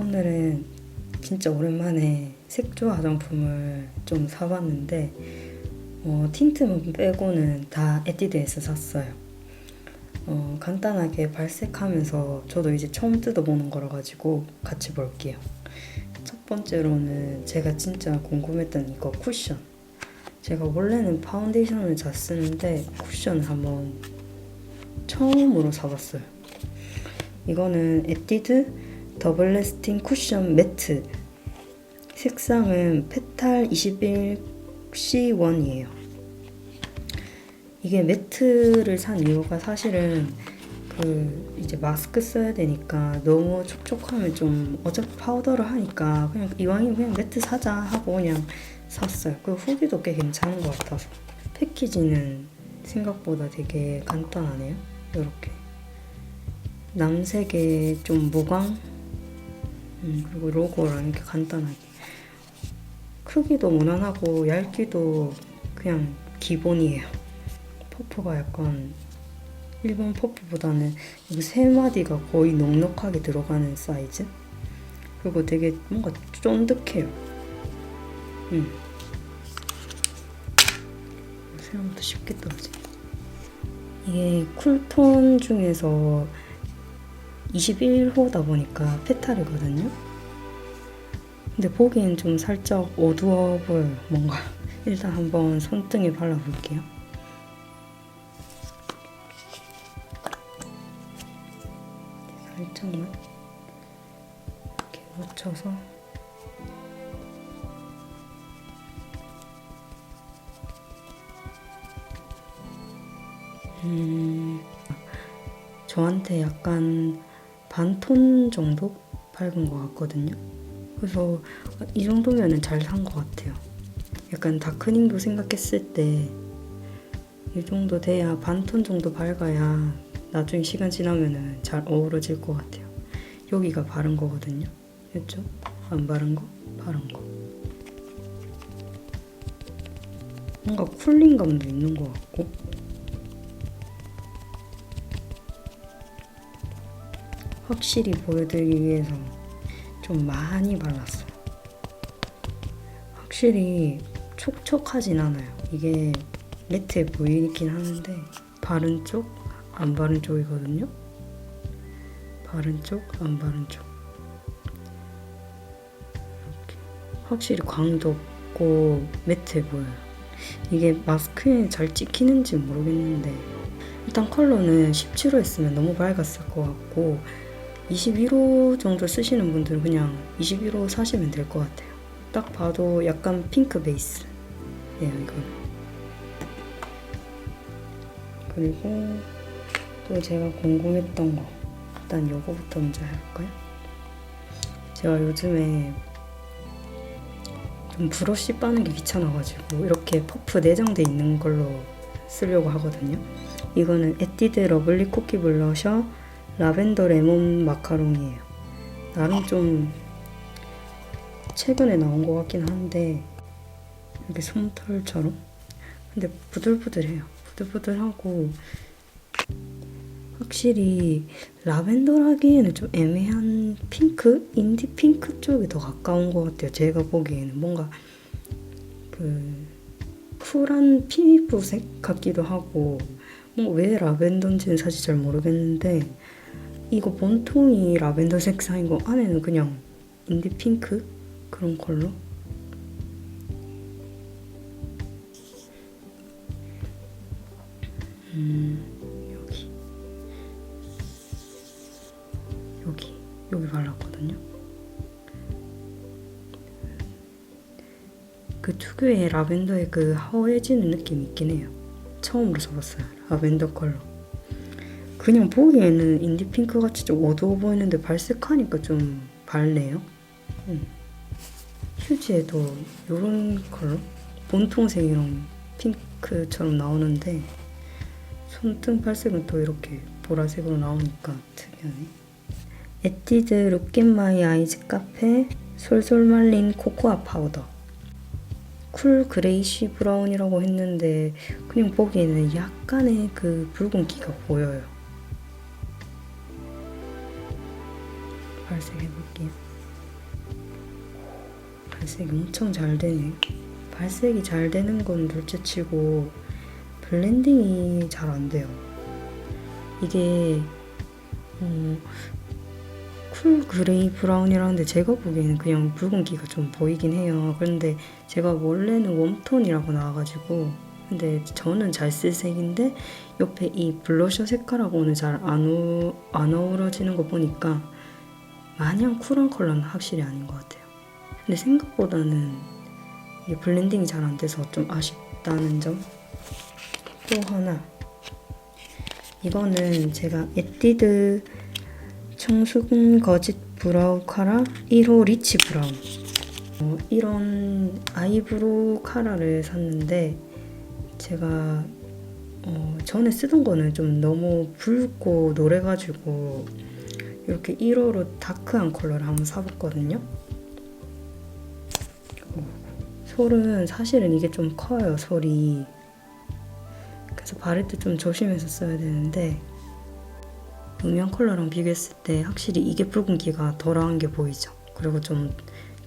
오늘은 진짜 오랜만에 색조 화장품을 좀 사봤는데 어, 틴트만 빼고는 다 에뛰드에서 샀어요. 어, 간단하게 발색하면서 저도 이제 처음 뜯어보는 거라 가지고 같이 볼게요. 첫 번째로는 제가 진짜 궁금했던 이거 쿠션. 제가 원래는 파운데이션을 잘 쓰는데 쿠션을 한번 처음으로 사봤어요. 이거는 에뛰드 더블 레스팅 쿠션 매트. 색상은 페탈 21C1이에요. 이게 매트를 산 이유가 사실은 그 이제 마스크 써야 되니까 너무 촉촉하면 좀 어차피 파우더를 하니까 그냥 이왕이면 그냥 매트 사자 하고 그냥 샀어요. 그 후기도 꽤 괜찮은 것 같아서 패키지는 생각보다 되게 간단하네요. 이렇게 남색의 좀 무광 음, 그리고 로고랑 이렇게 간단하게 크기도 무난하고 얇기도 그냥 기본이에요. 퍼프가 약간 일본 퍼프보다는 여기 세 마디가 거의 넉넉하게 들어가는 사이즈. 그리고 되게 뭔가 쫀득해요. 음. 생각보다 쉽게 떨어지네. 이게 쿨톤 중에서 21호다 보니까 페탈이거든요. 근데 보기엔 좀 살짝 어두워 보여요. 뭔가 일단 한번 손등에 발라볼게요. 살짝만 이렇게 묻혀서 음, 저한테 약간 반 톤 정도 밝은 것 같거든요. 그래서 이 정도면은 잘산 것 같아요. 약간 다크닝도 생각했을 때 이 정도 돼야 반 톤 정도 밝아야 나중에 시간 지나면은 잘 어우러질 것 같아요. 여기가 바른 거거든요. 그렇죠? 안 바른 거, 바른 거. 뭔가 쿨링감도 있는 것 같고. 확실히 보여드리기 위해서 좀 많이 발랐어요. 확실히 촉촉하진 않아요. 이게 매트해 보이긴 하는데 바른 쪽, 안 바른 쪽이거든요. 바른 쪽, 안 바른 쪽. 이렇게. 확실히 광도 없고 매트해 보여요. 이게 마스크에 잘 찍히는지 모르겠는데 일단 컬러는 17호 했으면 너무 밝았을 것 같고 21호 정도 쓰시는 분들은 그냥 21호 사시면 될 것 같아요. 딱 봐도 약간 핑크 베이스예요, 이거는. 그리고 또 제가 궁금했던 거 일단 요거부터 먼저 할까요? 제가 요즘에 좀 브러쉬 빠는 게 귀찮아가지고 이렇게 퍼프 내장돼 있는 걸로 쓰려고 하거든요. 이거는 에뛰드 러블리 쿠키 블러셔 라벤더 레몬 마카롱이에요. 나름 좀 최근에 나온 것 같긴 한데 이렇게 솜털처럼 근데 부들부들해요. 부들부들하고 확실히 라벤더라기에는 좀 애매한 핑크? 인디 핑크 쪽이 더 가까운 것 같아요. 제가 보기에는 뭔가 그 쿨한 피부색 같기도 하고 뭐 왜 라벤더인지는 사실 잘 모르겠는데 이거 본통이 라벤더 색상이고 안에는 그냥 인디 핑크 그런 컬러. 음 여기 여기 여기 발랐거든요. 그 특유의 라벤더의 그 하얘지는 느낌이 있긴 해요. 처음으로 써봤어요. 라벤더 컬러. 그냥 보기에는 인디 핑크 같이 좀 어두워 보이는데 발색하니까 좀 밝네요. 음. 휴지에도 이런 컬러 본통색이랑 핑크처럼 나오는데 손등 발색은 또 이렇게 보라색으로 나오니까 특이하네. 에뛰드 룩긴 마이 아이즈 카페 솔솔 말린 코코아 파우더 쿨 그레이시 브라운이라고 했는데 그냥 보기에는 약간의 그 붉은기가 보여요. 발색 해볼게요. 발색이 엄청 잘 되네. 발색이 잘 되는 건 둘째치고 블렌딩이 잘 안 돼요. 이게 어, 쿨 그레이 브라운이라는데 제가 보기에는 그냥 붉은기가 좀 보이긴 해요. 그런데 제가 원래는 웜톤이라고 나와가지고 근데 저는 잘쓸 색인데 옆에 이 블러셔 색깔하고는 잘안안 어우러지는 거 보니까 마냥 쿨한 컬러는 확실히 아닌 것 같아요. 근데 생각보다는 이게 블렌딩이 잘 안 돼서 좀 아쉽다는 점. 또 하나. 이거는 제가 에뛰드 청순 거짓 브라운 카라 1호 리치 브라운. 어, 이런 아이브로우 카라를 샀는데 제가 어, 전에 쓰던 거는 좀 너무 붉고 노래가지고 이렇게 1호로 다크한 컬러를 한번 사봤거든요. 솔은 사실은 이게 좀 커요, 솔이. 그래서 바를 때 좀 조심해서 써야 되는데 음영 컬러랑 비교했을 때 확실히 이게 붉은기가 덜한 게 보이죠. 그리고 좀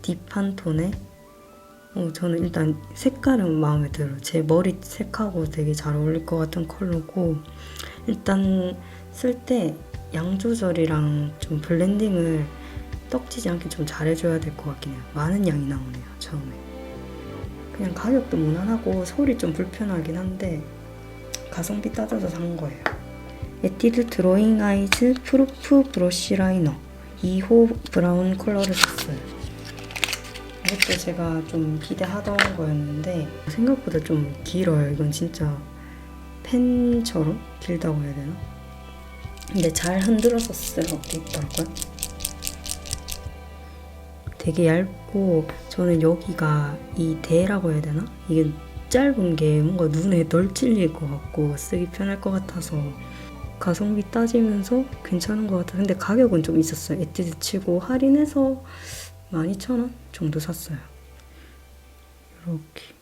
딥한 톤에 어, 저는 일단 색깔은 마음에 들어요. 제 머리 색하고 되게 잘 어울릴 것 같은 컬러고 일단 쓸 때 양 조절이랑 좀 블렌딩을 떡지지 않게 좀 잘해줘야 될 것 같긴 해요. 많은 양이 나오네요, 처음에. 그냥 가격도 무난하고 소리 좀 불편하긴 한데 가성비 따져서 산 거예요. 에뛰드 드로잉 아이즈 프루프 브러쉬 라이너 2호 브라운 컬러를 샀어요. 이것도 제가 좀 기대하던 거였는데 생각보다 좀 길어요. 이건 진짜 펜처럼 길다고 해야 되나? 근데 잘 흔들어서 쓸 수가 있더라고요. 되게 얇고 저는 여기가 이 대라고 해야 되나? 이게 짧은 게 뭔가 눈에 덜 찔릴 것 같고 쓰기 편할 것 같아서 가성비 따지면서 괜찮은 것 같아요. 근데 가격은 좀 있었어요. 에뛰드 치고 할인해서 12,000원 정도 샀어요. 이렇게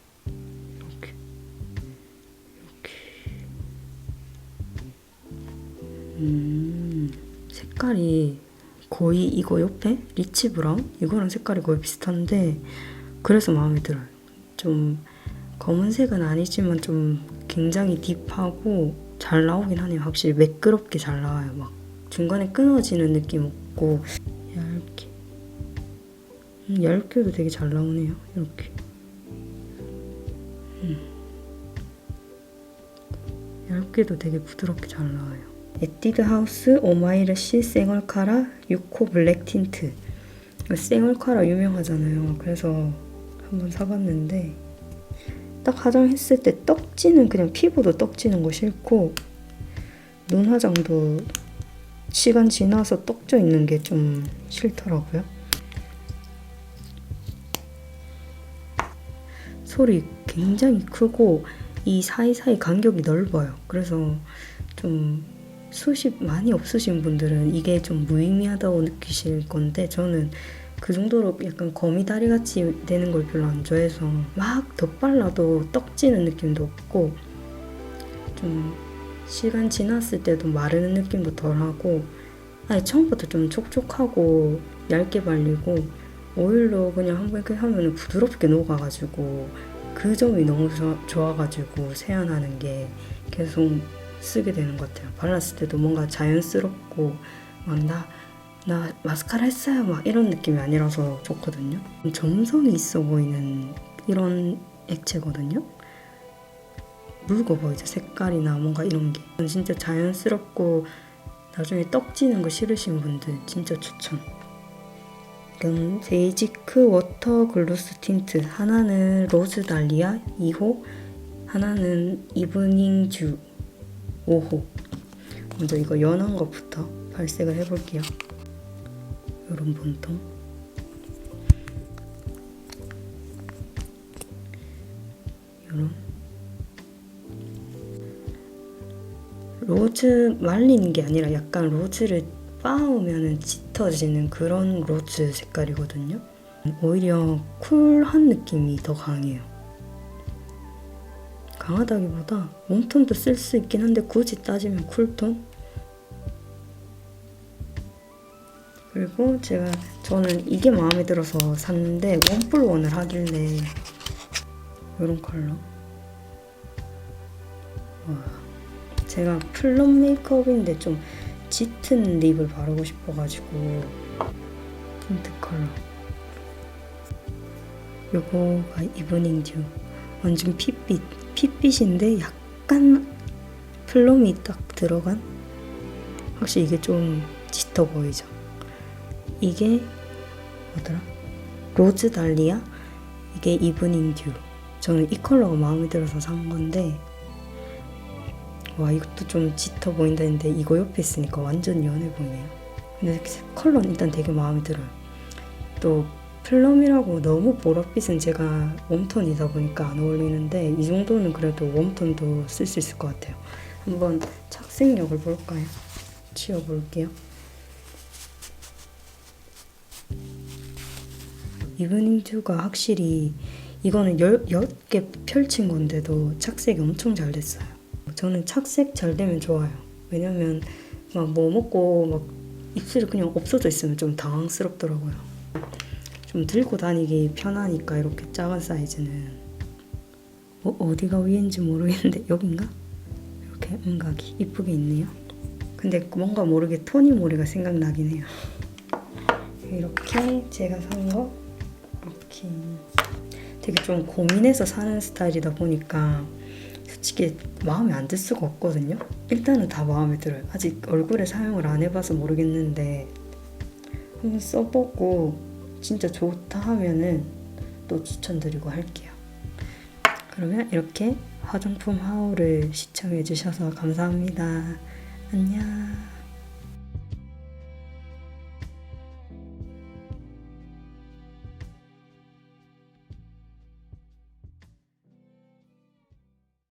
음 색깔이 거의 이거 옆에 리치 브라운 이거랑 색깔이 거의 비슷한데 그래서 마음에 들어요. 좀 검은색은 아니지만 좀 굉장히 딥하고 잘 나오긴 하네요. 확실히 매끄럽게 잘 나와요. 막 중간에 끊어지는 느낌 없고 얇게 음, 얇게도 되게 잘 나오네요. 이렇게 음. 얇게도 되게 부드럽게 잘 나와요. 에뛰드 하우스 오마이르시 생얼카라 6호 블랙 틴트 생얼카라 유명하잖아요. 그래서 한번 사봤는데 딱 화장했을 때 떡지는 그냥 피부도 떡지는 거 싫고 눈 화장도 시간 지나서 떡져 있는 게 좀 싫더라고요. 소리 굉장히 크고 이 사이사이 간격이 넓어요. 그래서 좀 숱이 많이 없으신 분들은 이게 좀 무의미하다고 느끼실 건데 저는 그 정도로 약간 거미다리 같이 되는 걸 별로 안 좋아해서 막 덧발라도 떡지는 느낌도 없고 좀 시간 지났을 때도 마르는 느낌도 덜하고 아니 처음부터 좀 촉촉하고 얇게 발리고 오일로 그냥 한 번 이렇게 하면 부드럽게 녹아가지고 그 점이 너무 좋아- 좋아가지고 세안하는 게 계속 쓰게 되는 것 같아요. 발랐을 때도 뭔가 자연스럽고 막 나 나 마스카라 했어요 막 이런 느낌이 아니라서 좋거든요. 점성이 있어 보이는 이런 액체거든요. 묽어 보이죠 색깔이나 뭔가 이런 게 진짜 자연스럽고 나중에 떡지는 거 싫으신 분들 진짜 추천. 이건 베이지크 워터 글로스 틴트 하나는 로즈 달리아 2호 하나는 이브닝 주 5호. 먼저 이거 연한 것부터 발색을 해볼게요. 이런 분통. 이런. 로즈 말리는 게 아니라 약간 로즈를 빻으면 짙어지는 그런 로즈 색깔이거든요. 오히려 쿨한 느낌이 더 강해요 강하다기보다 웜톤도 쓸 수 있긴 한데 굳이 따지면 쿨톤? 그리고 제가 저는 이게 마음에 들어서 샀는데 원뿔 원을 하길래 이런 컬러. 와, 제가 플럼 메이크업인데 좀 짙은 립을 바르고 싶어가지고 틴트 컬러. 요거가 이브닝 듀. 완전 핏빛, 핏빛인데 약간 플럼이 딱 들어간. 확실히 이게 좀 짙어 보이죠. 이게 뭐더라? 로즈 달리아? 이게 이브닝 듀. 저는 이 컬러가 마음에 들어서 산 건데 와 이것도 좀 짙어 보인다는데 이거 옆에 있으니까 완전 연해 보이네요. 근데 컬러는 일단 되게 마음에 들어요. 또 플럼이라고 너무 보랏빛은 제가 웜톤이다 보니까 안 어울리는데 이 정도는 그래도 웜톤도 쓸 수 있을 것 같아요. 한번 착색력을 볼까요? 지워볼게요. 이브닝 듀가 확실히 이거는 열, 10개 펼친 건데도 착색이 엄청 잘 됐어요. 저는 착색 잘 되면 좋아요. 왜냐면 막 뭐 먹고 막 입술이 그냥 없어져 있으면 좀 당황스럽더라고요. 좀 들고 다니기 편하니까 이렇게 작은 사이즈는 어, 어디가 위인지 모르겠는데 여긴가? 이렇게 음각이 이쁘게 있네요. 근데 뭔가 모르게 토니모리가 생각나긴 해요. 이렇게 제가 산 거 이렇게 되게 좀 고민해서 사는 스타일이다 보니까 솔직히 마음에 안 들 수가 없거든요. 일단은 다 마음에 들어요. 아직 얼굴에 사용을 안 해봐서 모르겠는데 한번 써보고 진짜 좋다 하면은 또 추천드리고 할게요. 그러면 이렇게 화장품 하울을 시청해 주셔서 감사합니다. 안녕.